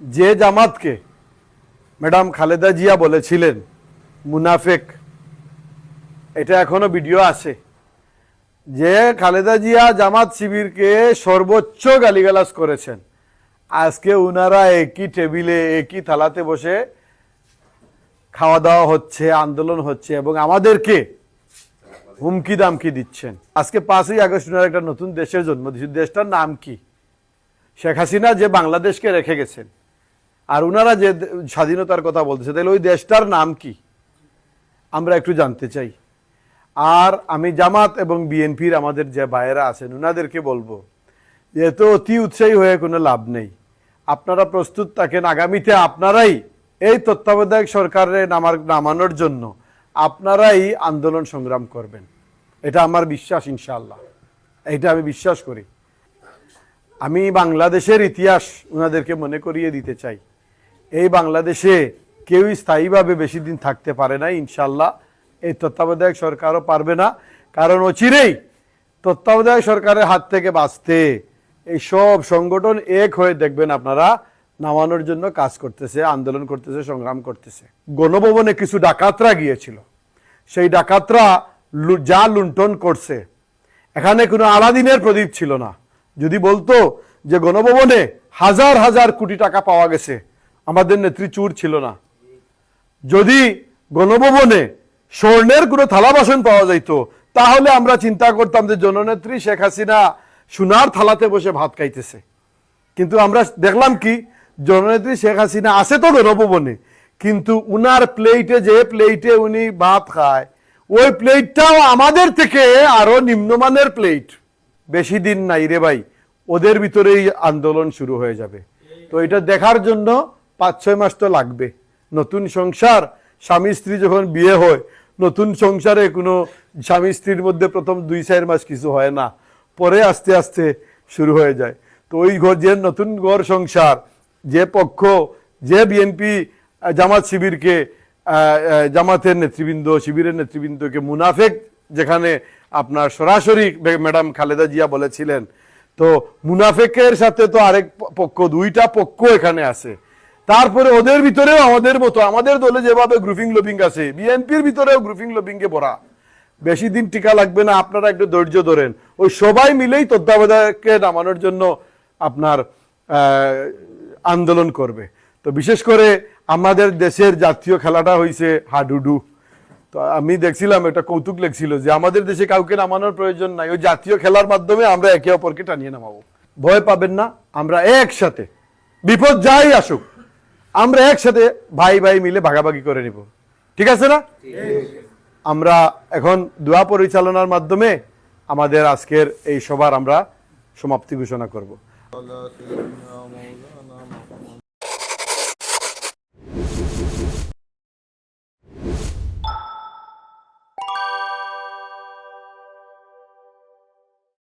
যে জামাতকে ম্যাডাম খালেদা জিয়া বলেছিলেন, মুনাফেক, এটা এখনও ভিডিও আছে, যে খালেদা জিয়া জামাত শিবিরকে সর্বোচ্চ গালিগালাজ করেছেন। আজকে উনারা একই টেবিলে, একই থালাতে বসে খাওয়া দাওয়া হচ্ছে, আন্দোলন হচ্ছে এবং আমাদেরকে হুমকি দামকি দিচ্ছেন। আজকে পাঁচই আগস্ট উনারা একটা নতুন দেশের জন্ম দিয়েছে দেশটার নাম কি? শেখ হাসিনা যে বাংলাদেশকে রেখে গেছেন আর ওনারা যে স্বাধীনতার কথা বলতেছে, তাহলে ওই দেশটার নাম কি? আমরা একটু জানতে চাই। আর আমি জামাত এবং বিএনপির আমাদের যে ভাইয়েরা আছেন ওনাদেরকে বলব যে এত অতি উৎসাহী হয়ে কোনো লাভ নেই। আপনারা প্রস্তুত থাকেন আগামীতে আপনারাই এই তত্ত্বাবধায়ক সরকারের নামার, নামানোর জন্য আপনারাই আন্দোলন সংগ্রাম করবেন। এটা আমার বিশ্বাস ইনশাল্লাহ এটা আমি বিশ্বাস করি। আমি বাংলাদেশের ইতিহাস ওনাদেরকে মনে করিয়ে দিতে চাই। এই বাংলাদেশে কেউই স্থায়ীভাবে বেশি দিন থাকতে পারে না ইনশাল্লাহ এই তত্ত্বাবধায়ক সরকারও পারবে না। কারণ অচিরেই তত্ত্বাবধায়ক সরকারের হাত থেকে বাঁচতে এই সব সংগঠন এক হয়ে দেখবেন আপনারা নামানোর জন্য কাজ করতেছে, আন্দোলন করতেছে, সংগ্রাম করতেছে। গণভবনে কিছু ডাকাতরা গিয়েছিল। সেই ডাকাতরা যা লুণ্ঠন করছে, এখানে কোনো আলাদিনের প্রদীপ ছিল না। যদি বলতো যে গণভবনে হাজার হাজার কোটি টাকা পাওয়া গেছে আমাদের নেত্রী চুর ছিল না। যদি গণভবনে স্বর্ণের কোনো থালা বাসন পাওয়া যাইত, তাহলে আমরা চিন্তা করতাম যে জননেত্রী শেখ হাসিনা সোনার থালাতে বসে ভাত খাইতেছে। কিন্তু আমরা দেখলাম কি, জননেত্রী শেখ হাসিনা আছে তো গণভবনে, কিন্তু উনার প্লেটে যে প্লেটে উনি ভাত খায়, ওই প্লেটটাও আমাদের থেকে আরও নিম্নমানের প্লেট বেশি দিন নাই রে ভাই, ওদের ভিতরেই আন্দোলন শুরু হয়ে যাবে। তো এটা দেখার জন্য পাঁচ ছয় মাস তো লাগবে। নতুন সংসার, স্বামী স্ত্রী যখন বিয়ে হয়, নতুন সংসারে কোনো স্বামী স্ত্রীর মধ্যে প্রথম দুই চার মাস কিছু হয় না। পরে আস্তে আস্তে শুরু হয়ে যায়। তো ওই ঘর, যে নতুন ঘর সংসার, যে পক্ষ, যে বিএনপি জামাত শিবিরকে জামাতের নেতৃবৃন্দ, শিবিরের নেতৃবৃন্দকে মুনাফেক, যেখানে আপনার সরাসরি ম্যাডাম খালেদা জিয়া বলেছিলেন। তো মুনাফেকের সাথে তো আরেক পক্ষ, দুইটা পক্ষ এখানে আছে। তারপরে ওদের ভিতরেও আমাদের মতো, আমাদের দলে যেভাবে গ্রুপিং লবিং আছে বিএনপির ভিতরেও গ্রুপিং লবিংকে ভরা। বেশি দিন টিকা লাগবে না, আপনারা একটু ধৈর্য ধরেন। ওই সবাই মিলেই তত্ত্বাবধায়ককে নামানোর জন্য আপনার আন্দোলন করবে। তো বিশেষ করে আমাদের দেশের জাতীয় খেলাটা হয়েছে হাডুডু। তো আমি দেখছিলাম, একটা কৌতুক লেখছিল যে আমাদের দেশে কাউকে নামানোর প্রয়োজন নাই, ওই জাতীয় খেলার মাধ্যমে আমরা একে অপরকে টানিয়ে নামাবো। ভয় পাবেন না, আমরা একসাথে। বিপদ যাই আসুক আমরা একসাথে ভাই ভাই মিলে ভাগাভাগি করে নিব। ঠিক আছে না? আমরা এখন দোয়া পরিচালনার মাধ্যমে আমাদের আজকের এই সভার আমরা সমাপ্তি ঘোষণা করব।